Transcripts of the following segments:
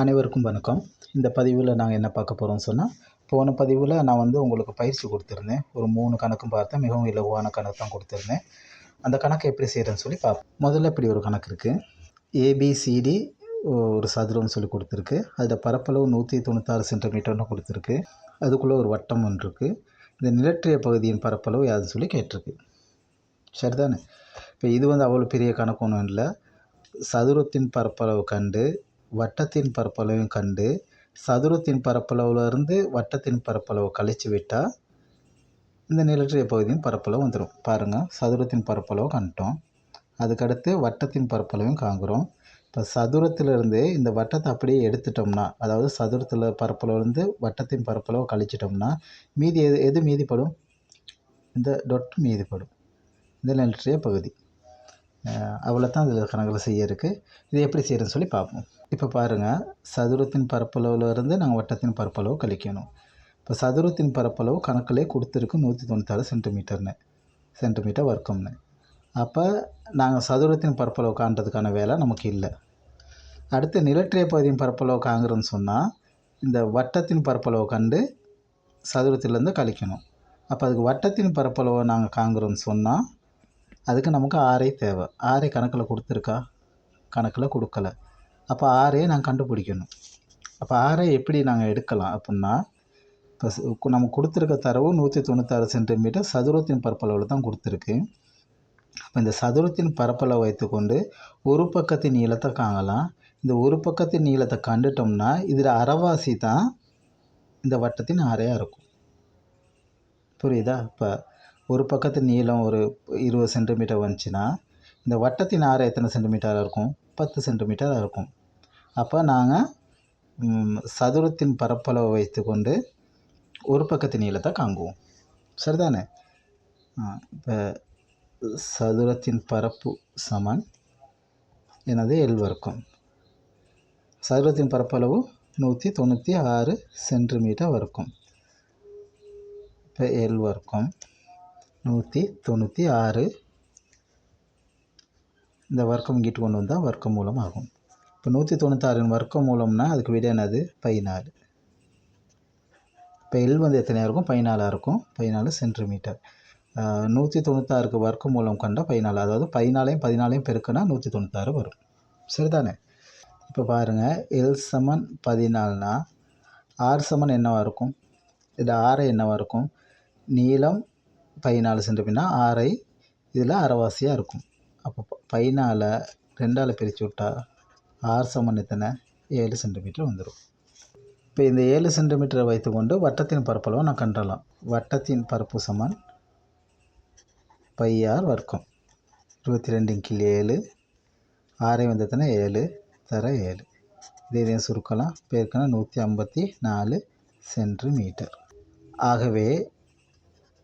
அனைவருக்கும் வணக்கம். இந்த பதிவில் நாங்கள் என்ன பார்க்க போகிறோம்னு சொன்னால் போன பதிவில் நான் வந்து உங்களுக்கு பயிற்சி கொடுத்துருந்தேன். ஒரு மூணு கணக்கும் பார்த்தேன். மிகவும் இலகுவான கணக்கு தான் கொடுத்துருந்தேன். அந்த கணக்கை எப்படி செய்கிறேன்னு சொல்லி பார்ப்போம். முதல்ல இப்படி ஒரு கணக்கு இருக்குது ஏபிசிடி ஒரு சதுரம்னு சொல்லி கொடுத்துருக்கு. அதில் பரப்பளவு நூற்றி தொண்ணூத்தாறு சென்டிமீட்டர்னு கொடுத்துருக்கு. அதுக்குள்ளே ஒரு வட்டம் ஒன்று இருக்குது இந்த நிலற்றிய பகுதியின் பரப்பளவு யாருன்னு சொல்லி கேட்டிருக்கு. சரிதானே? இப்போ இது வந்து அவ்வளோ பெரிய கணக்கு ஒன்றும் இல்லை. சதுரத்தின் பரப்பளவு கண்டு வட்டத்தின் பரப்பளவையும் கண்டு சதுரத்தின் பரப்பளவுலேருந்து வட்டத்தின் பரப்பளவு கழித்து விட்டால் இந்த நிலற்றிய பகுதியின் பரப்பளவு வந்துடும் பாருங்கள் சதுரத்தின் பரப்பளவு கண்டுட்டோம் அதுக்கடுத்து வட்டத்தின் பரப்பளவையும் காங்குறோம் இப்போ சதுரத்திலிருந்து இந்த வட்டத்தை அப்படியே எடுத்துட்டோம்னா அதாவது சதுரத்தில் பரப்பளவுலேருந்து வட்டத்தின் பரப்பளவு கழிச்சிட்டோம்னா மீதி எது எது மீதிப்படும்? இந்த டொட் மீதிப்படும். இந்த நிலற்றிய பகுதி. அவ்வளோ தான் இதில் கணக்கில் செய்ய இருக்குது இது எப்படி செய்கிறதுன்னு சொல்லி பார்ப்போம். இப்போ பாருங்கள் சதுரத்தின் பரப்பளவில் இருந்து நாங்கள் வட்டத்தின் பரப்பளவு கழிக்கணும். இப்போ சதுரத்தின் பரப்பளவு கணக்கிலே கொடுத்துருக்கு நூற்றி தொண்ணூத்தாறு சென்டிமீட்டர்னு சென்டிமீட்டர் வர்க்கம்னு. அப்போ நாங்கள் சதுரத்தின் பரப்பளவு காண்றதுக்கான வேலை நமக்கு இல்லை. அடுத்து நிலற்றிய பகுதியின் பரப்பளவு காங்கிறோன்னு சொன்னால் இந்த வட்டத்தின் பரப்பளவு கண்டு சதுரத்திலேருந்து கழிக்கணும். அப்போ அதுக்கு வட்டத்தின் பரப்பளவை நாங்கள் காங்கிறோன்னு சொன்னால் அதுக்கு நமக்கு ஆறே தேவை. ஆறே கணக்கில் கொடுத்துருக்கா? கணக்கில் கொடுக்கல. அப்போ ஆரே நாங்கள் கண்டுபிடிக்கணும். அப்போ ஆறை எப்படி நாங்கள் எடுக்கலாம் அப்புடின்னா இப்போ நம்ம கொடுத்துருக்க தரவு நூற்றி தொண்ணூத்தாறு சென்டிமீட்டர் சதுரத்தின் பரப்பளவில் தான் கொடுத்துருக்கு. அப்போ இந்த சதுரத்தின் பரப்பளவை வைத்துக்கொண்டு ஒரு பக்கத்தின் நீளத்தை காணலாம். இந்த ஒரு பக்கத்தின் நீளத்தை கண்டுட்டோம்னா இதில் அறவாசி தான் இந்த வட்டத்தின் ஆறையாக இருக்கும். புரியுதா? இப்போ ஒரு பக்கத்து நீளம் ஒரு இருபது சென்டிமீட்டர் வந்துச்சுன்னா இந்த வட்டத்தின் ஆரம் எத்தனை சென்டிமீட்டராக இருக்கும்? பத்து சென்டிமீட்டராக இருக்கும். அப்போ நாங்கள் சதுரத்தின் பரப்பளவை வைத்துக்கொண்டு ஒரு பக்கத்து நீளத்தை காங்குவோம் சரிதானே? இப்போ சதுரத்தின் பரப்பு சமன் எனது எல் வர்க்கம். சதுரத்தின் பரப்பளவு நூற்றி தொண்ணூற்றி ஆறு சென்டிமீட்டர் வர்க்கம். இப்போ எல் வர்க்கம் நூற்றி தொண்ணூற்றி ஆறு. இந்த வர்க்கம் இங்கிட்டு கொண்டு வந்தால் வர்க்கம் மூலம் ஆகும் இப்போ நூற்றி தொண்ணூத்தாறின் வர்க்க மூலம்னா அதுக்கு விட என்னது? பதினாலு. இப்போ எல் வந்து எத்தனையாக இருக்கும்? பதினாலாக இருக்கும். பதினாலு சென்டிமீட்டர். நூற்றி தொண்ணூத்தாறுக்கு வர்க்க மூலம் கண்டால் பதினாலு. அதாவது பதினாலையும் பதினாலையும் பெருக்குனா நூற்றி தொண்ணூத்தாறு வரும். சரிதானே? இப்போ பாருங்கள் எல் சமன் பதினாலுனா ஆர் சமன் என்னவாக இருக்கும்? இது ஆரை என்னவாக இருக்கும்? நீளம் பதினாலு சென்டிமீட்டர்னா ஆறை இதில் அரைவாசியாக இருக்கும். அப்போ பதினாலை ரெண்டால் பிரித்து விட்டா ஆறு சமன் எத்தனை ஏழு சென்டிமீட்டர் வந்துடும். இப்போ இந்த ஏழு சென்டிமீட்டரை வைத்துக்கொண்டு வட்டத்தின் பரப்பளவை நான் கண்டலாம். வட்டத்தின் பரப்பு சமன் பையார் வர்க்கம். இருபத்தி ரெண்டின் கீழ் ஏழு ஆரை வந்தத்தனை ஏழு தர ஏழு. இதே இதையும் சுருக்கலாம். பேருக்குன்னா நூற்றி ஐம்பத்தி நாலு சென்டிமீட்டர். ஆகவே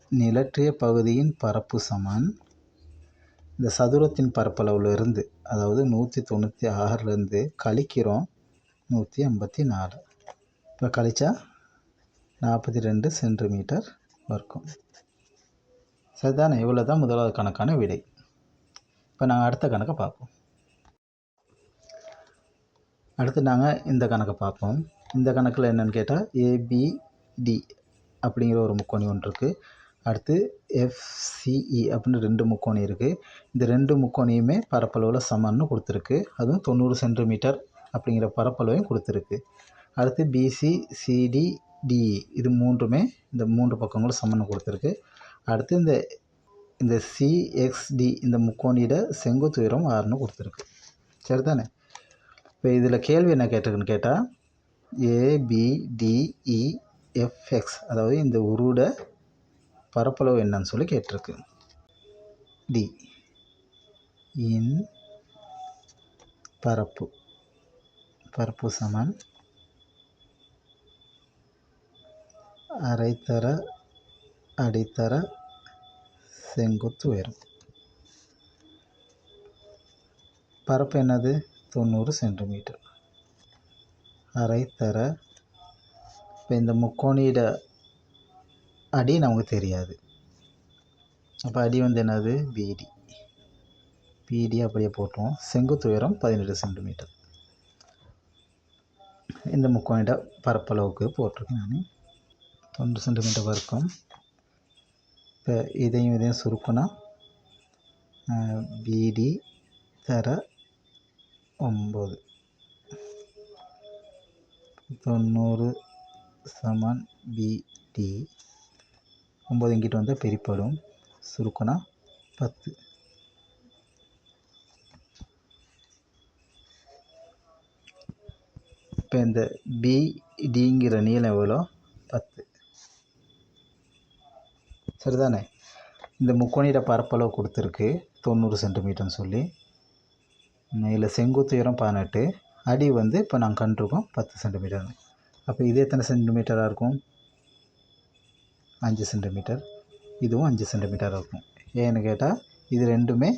நிலற்றிய பகுதியின் பரப்பு சமன் இந்த சதுரத்தின் பரப்பளவுலேருந்து அதாவது நூற்றி தொண்ணூற்றி ஆறுலேருந்து கழிக்கிறோம் நூற்றி ஐம்பத்தி நாலு. இப்போ கழிச்சா நாற்பத்தி ரெண்டு சென்டிமீட்டர் வர்க்கம் சரிதானே? இவ்வளோ தான் முதலாவது கணக்கான விடை. இப்போ நாங்கள் அடுத்த கணக்கை பார்ப்போம். அடுத்து நாங்கள் இந்த கணக்கை பார்ப்போம். இந்த கணக்கில் என்னென்னு கேட்டால் ஏபிடி அப்படிங்கிற ஒரு முக்கோணி ஒன்று இருக்குது அடுத்து எஃப்சிஇ அப்படின்னு ரெண்டு முக்கோணி இருக்குது இந்த ரெண்டு முக்கோணியுமே பரப்பளவில் சமன்னு கொடுத்துருக்கு. அதுவும் தொண்ணூறு சென்டிமீட்டர் அப்படிங்கிற பரப்பளவையும் கொடுத்துருக்கு. அடுத்து பிசி சிடி டிஇ இது மூன்றுமே இந்த மூன்று பக்கங்களும் சமன்னு கொடுத்துருக்கு. அடுத்து இந்த இந்த சிஎக்ஸ்டி இந்த முக்கோணியோட செங்குத்து உயரம் ஆறுன்னு கொடுத்துருக்கு. சரிதானே? இப்போ இதில் கேள்வி என்ன கேட்டிருக்குன்னு கேட்டால் ஏபிடிஇஎஃப்எக்ஸ் அதாவது இந்த உருட பரப்பளவு என்னன்னு சொல்லி கேட்டிருக்கு. டி. இன் பரப்பு. பரப்பு சமன் அரைத்தர அடித்தர செங்குத்து உயரம். பரப்பு என்னது? தொண்ணூறு சென்டிமீட்டர். அரைத்தர இப்போ இந்த முக்கோணியிட அடி நமக்கு தெரியாது. அப்போ அடி வந்து என்னது? பிடி பிடி அப்படியே போட்டுருவோம். செங்குத்து உயரம் பதினெட்டு சென்டிமீட்டர் இந்த முக்கோணிட பரப்பளவுக்கு போட்டிருக்கேன் நான். தொண்ணூறு சென்டிமீட்டர் வரைக்கும். இப்போ இதையும் இதையும் சுருக்கினா பிடி தர ஒம்பது தொண்ணூறு சமன் பிடி ஒம்பது இங்கிட்டு வந்தால் பெரிப்படும். சுருக்கனா? பத்து. இப்போ இந்த பிடிங்கிற நீளம் எவ்வளோ? பத்து. சரிதானே? இந்த முக்கோணிட பரப்பளவு கொடுத்துருக்கு. தொண்ணூறு சென்டிமீட்டர்னு சொல்லி. இதில் செங்குத்து உயரம் பதினெட்டு. அடி வந்து இப்போ நாங்கள் கண்டிருக்கோம் பத்து சென்டிமீட்டர் அப்போ இது எத்தனை சென்டிமீட்டராக இருக்கும்? அஞ்சு சென்டிமீட்டர். இதுவும் அஞ்சு சென்டிமீட்டர் இருக்கும். ஏன்னு கேட்டால் இது ரெண்டுமே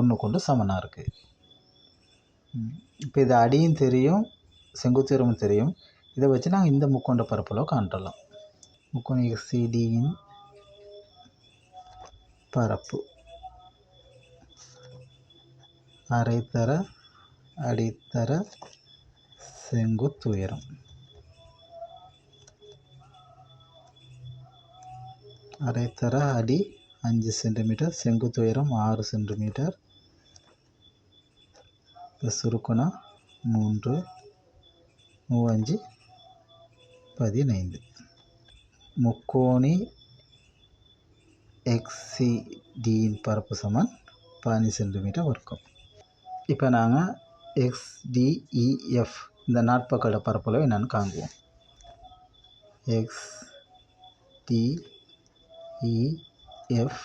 ஒன்று கொண்டு சமனாக இருக்குது இப்போ இது அடியும் தெரியும் செங்குத்துயரமும் தெரியும். இதை வச்சு நாங்கள் இந்த முக்கோண்ட பரப்பளவு காண்டலாம் முக்கோண சிடியின் பரப்பு. அரைத்தர அடித்தர செங்குத்துயரம் அடைத்தர அடி அஞ்சு சென்டிமீட்டர். செங்குத்துயரம் ஆறு சென்டிமீட்டர். இப்போ மூன்று மூவஞ்சு பதினைந்து. முக்கோணி எக்ஸிடியின் பரப்பு சமன் பதினஞ்சு சென்டிமீட்டர் இருக்கும் இப்போ நாங்கள் எக்ஸ்டிஇஎஃப் இந்த நாட்பக்கோட பரப்பளவு என்னென்னு காங்குவோம் எக்ஸ் டிஇஎஃப்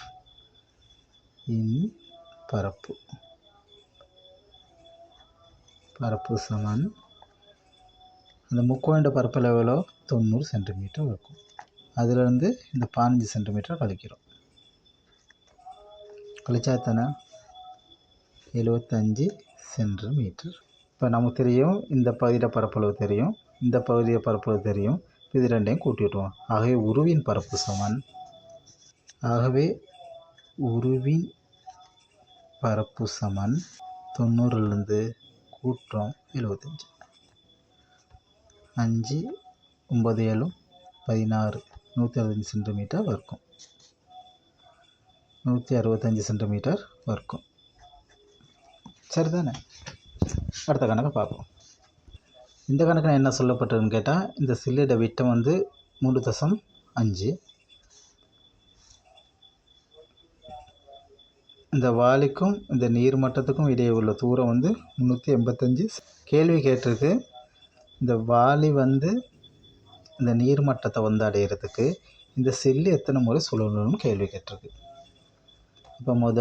இன் பரப்பு. பரப்பு சமன். அந்த முக்கோண்ட பரப்பளவு எவ்வளோ? தொண்ணூறு சென்டிமீட்டர் இருக்கும். அதிலிருந்து இந்த பதினஞ்சு சென்டிமீட்டர் கழிக்கிறோம். கழிச்சா எத்தனை? எழுபத்தஞ்சி சென்டிமீட்டர் இப்போ நமக்கு தெரியும் இந்த பகுதியில் பரப்பளவு தெரியும் இந்த பகுதியில் பரப்பளவு தெரியும். இது ரெண்டையும் கூட்டி விட்டுருவோம். ஆகவே உருவின் பரப்பு சமன். ஆகவே உருவின் பரப்பு சமன் தொண்ணூறுலேருந்து கூட்டுறோம் எழுபத்தஞ்சி அஞ்சு ஒம்பது ஏழும் பதினாறு நூற்றி அறுபத்தஞ்சி சென்டிமீட்டர் இருக்கும் நூற்றி அறுபத்தஞ்சி சென்டிமீட்டர் இருக்கும் சரிதானே? அடுத்த கணக்கை பார்ப்போம். இந்த கணக்கில் என்ன சொல்லப்பட்டதுன்னு கேட்டால் இந்த சில்லிட விட்டம் வந்து மூன்று தசம் அஞ்சு. இந்த வாளிக்கும் இந்த நீர் மட்டத்துக்கும் இடையே உள்ள தூரம் வந்து முந்நூற்றி எண்பத்தஞ்சு. கேள்வி கேட்டிருக்கு இந்த வாளி வந்து இந்த நீர் மட்டத்தை வந்து அடையிறதுக்கு இந்த சில்லு எத்தனை முறை சுழலணும்னு கேள்வி கேட்டிருக்கு. இப்போ முத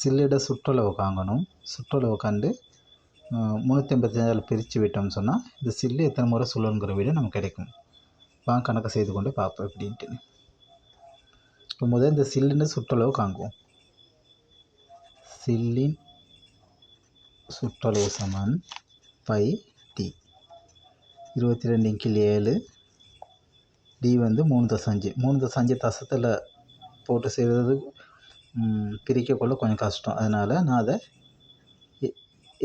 சில்லிட சுற்றளவு காங்கணும். சுற்றளவு கண்டு முந்நூற்றி எண்பத்தஞ்சால் பிரித்து விட்டோம்னு சொன்னால் இந்த சில்லு எத்தனை முறை சுழலுங்கிற வீடு நமக்கு கிடைக்கும். வாங்க கணக்கு செய்து கொண்டு பார்ப்போம் எப்படின்ட்டு இப்போ முதல் இந்த சில்லுன்னு சுற்றளவு காங்குவோம் சில்லின் சுற்றளவு சமன் பை டி. இருபத்தி ரெண்டு இங்கில் ஏழு. டி வந்து மூணு தசஞ்சு. மூணு தசஞ்சு தசத்தில் போட்டு செய்கிறது பிரிக்கக்குள்ள கொஞ்சம் கஷ்டம். அதனால் நான் அதை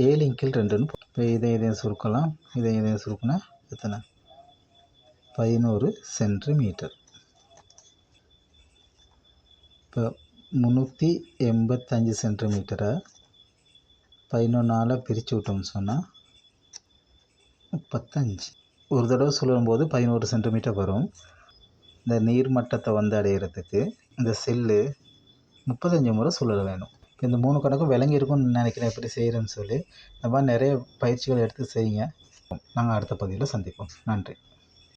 ஏழு இங்கில் ரெண்டுன்னு இப்போ இதை இதையும் சுருக்கலாம். இதை இதையும் சுருக்கினா எத்தனை? பதினோரு சென்டிமீட்டர். இப்போ முந்நூற்றி எண்பத்தஞ்சு சென்டிமீட்டரை. பதினொன்றால் பிரித்து விட்டோம்னு சொன்னால் முப்பத்தஞ்சு. ஒரு தடவை சொல்லும்போது பதினோரு சென்டிமீட்டர் வரும். இந்த நீர் மட்டத்தை வந்து அடையிறதுக்கு இந்த செல்லு முப்பத்தஞ்சு முறை சுழல வேணும். இப்போ இந்த மூணு கணக்கும் விளங்கி இருக்கும்னு நினைக்கிறேன். எப்படி செய்கிறேன்னு சொல்லி இந்த மாதிரி நிறைய பயிற்சிகள் எடுத்து செய்யுங்க. நாங்கள் அடுத்த பதிவில் சந்திப்போம். நன்றி.